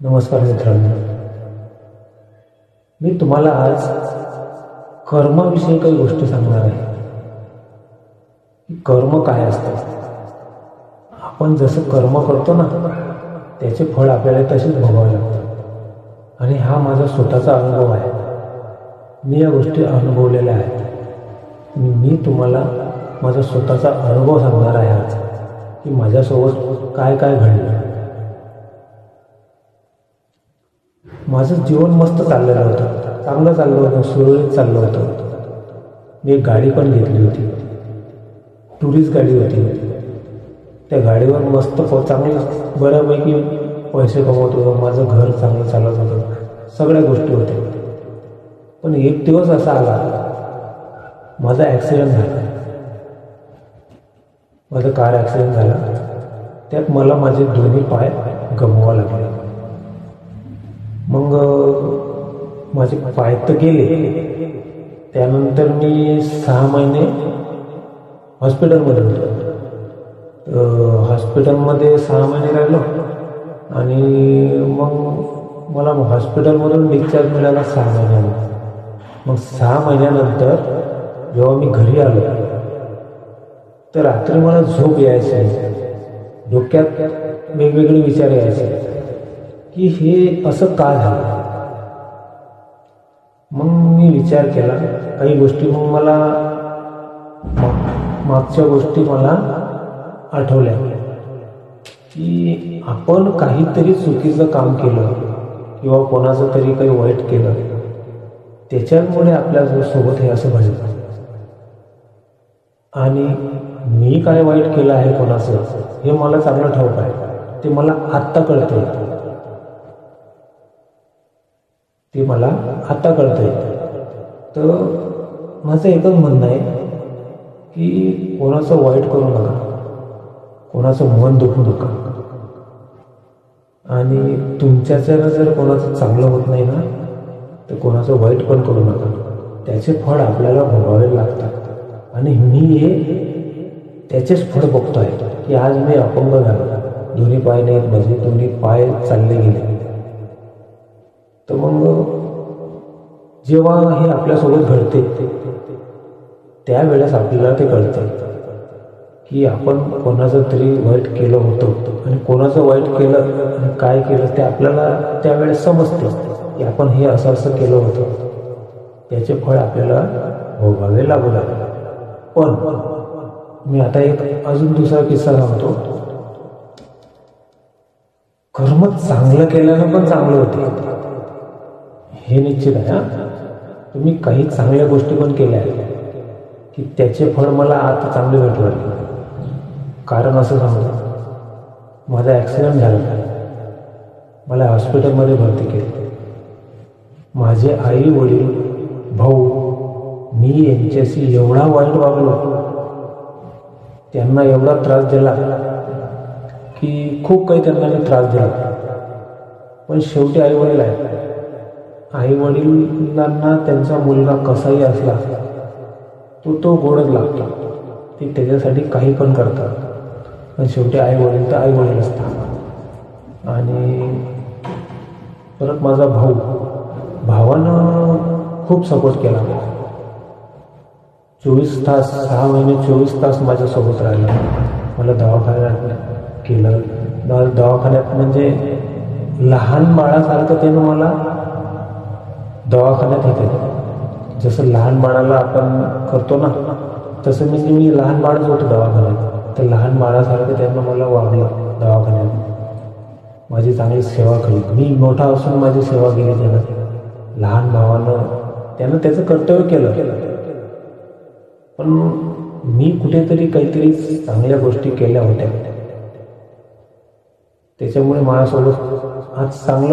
नमस्कार मित्रांनो. मी तुम्हाला आज कर्माविषयी काही गोष्टी सांगणार आहे. कर्म काय असतं? आपण जसं कर्म करतो ना त्याचे फळ आपल्याला तसेच भोगावं लागतं आणि हा माझा स्वतःचा अनुभव आहे. मी या गोष्टी अनुभवलेल्या आहेत. मी तुम्हाला माझा स्वतःचा अनुभव सांगणार आहे आज की माझ्यासोबत काय काय घडलं. माझं जीवन मस्त चाललेलं होतं. चांगलं चाललं होतं सुरळीत चाललं होतं. मी एक गाडी पण घेतली होती. टुरिस्ट गाडी होती. त्या गाडीवर मस्त चांगलं बऱ्यापैकी पैसे कमवत होतो. माझं घर चांगलं चालत होतं. सगळ्या गोष्टी होत्या. पण एक दिवस असा आला. माझा ॲक्सिडेंट झाला. माझा कार ॲक्सिडेंट झाला. त्यात मला माझे दोन्ही पाय गमवावं लागले. माझे पाय तर गेले. त्यानंतर मी सहा महिने हॉस्पिटलमध्ये होतो. हॉस्पिटलमध्ये सहा महिने राहिलो. आणि मग मला हॉस्पिटलमधून डिस्चार्ज मिळाला सहा महिन्यानंतर मग सहा महिन्यानंतर जेव्हा मी घरी आलो तर रात्री मला झोप यायची. डोक्यात वेगवेगळे विचार यायचे की हे असं का झालं? विचार केला. काही गोष्टी मग मला मागच्या गोष्टी मला आठवल्या. की आपण काहीतरी चुकीचं काम केलं किंवा कोणाचं तरी काही वाईट केलं त्याच्यामुळे आपल्यासोबत हे असं घडलं आणि मी काय वाईट केलं आहे कोणाचं हे मला चांगलं ठाऊक आहे. ते मला आत्ता कळतं ते मला आत्ता कळतं तर माझं एकच म्हणणं आहे की कोणाचं वाईट करू नका. कोणाचं मन दुखू नका. आणि तुमच्याच्यानं जर कोणाचं चांगलं होत नाही ना तर कोणाचं वाईट पण करू नका. त्याचे फळ आपल्याला भोगावे लागतात. आणि मी हे त्याचेच फळ बघतो आहे की आज मी अपंग झालो. दोन्ही पाय नाहीत म्हणजे दोन्ही पाय चालले गेले. तर मग जेव्हा हे आपल्यासोबत घडते त्यावेळेस आपल्याला ते कळतं की आपण कोणाचं तरी वाईट केलं होतं आणि कोणाचं वाईट केलं आणि काय केलं ते आपल्याला त्यावेळेस समजतं की आपण हे असं असं केलं होतं. त्याचे फळ आपल्याला भोगावे लागू लागले. पण मी आता एक अजून दुसरा किस्सा सांगतो. कर्म चांगलं केल्यानं पण चांगलं होते. हे निश्चित आहे हा? तुम्ही काही चांगल्या गोष्टी पण केल्या आहेत की त्याचे फळ मला आता चांगले भेटू लागले. कारण असं सांगतो माझा ॲक्सिडेंट झाला. मला हॉस्पिटलमध्ये भरती केली. माझे आई वडील भाऊ मी यांच्याशी एवढा वाईट वागलो त्यांना एवढा त्रास दिला की खूप काही त्यांना मी त्रास दिला. पण शेवटी आई वडील आहे आई वडिलांना त्यांचा मुलगा कसाही असला तो तो गोडच लागतो. ते त्याच्यासाठी काही पण करतात. पण शेवटी आई वडील तर आई वडील असतात. आणि परत माझा भाऊ. भावानं खूप सपोर्ट केला. चोवीस तास सहा महिने चोवीस तास माझ्यासोबत राहिला. मला दवाखान्यात केलं. दवाखान्यात म्हणजे लहान बाळासारखं त्यानं मला दवाखान्यात हे जसं लहान बाळाला आपण करतो ना तसं मी मी लहान बाळच होतो दवाखान्यात. तर लहान बाळासारखं त्यांना मला वागलं दवाखान्यात. माझी चांगली सेवा केली. मी मोठा असून माझी सेवा केली त्यानं लहान भावानं त्यानं त्याचं कर्तव्य केलं. पण मी कुठेतरी काहीतरी चांगल्या गोष्टी केल्या होत्या. त्याच्यामुळे माझ्यासोबत आज चांगलं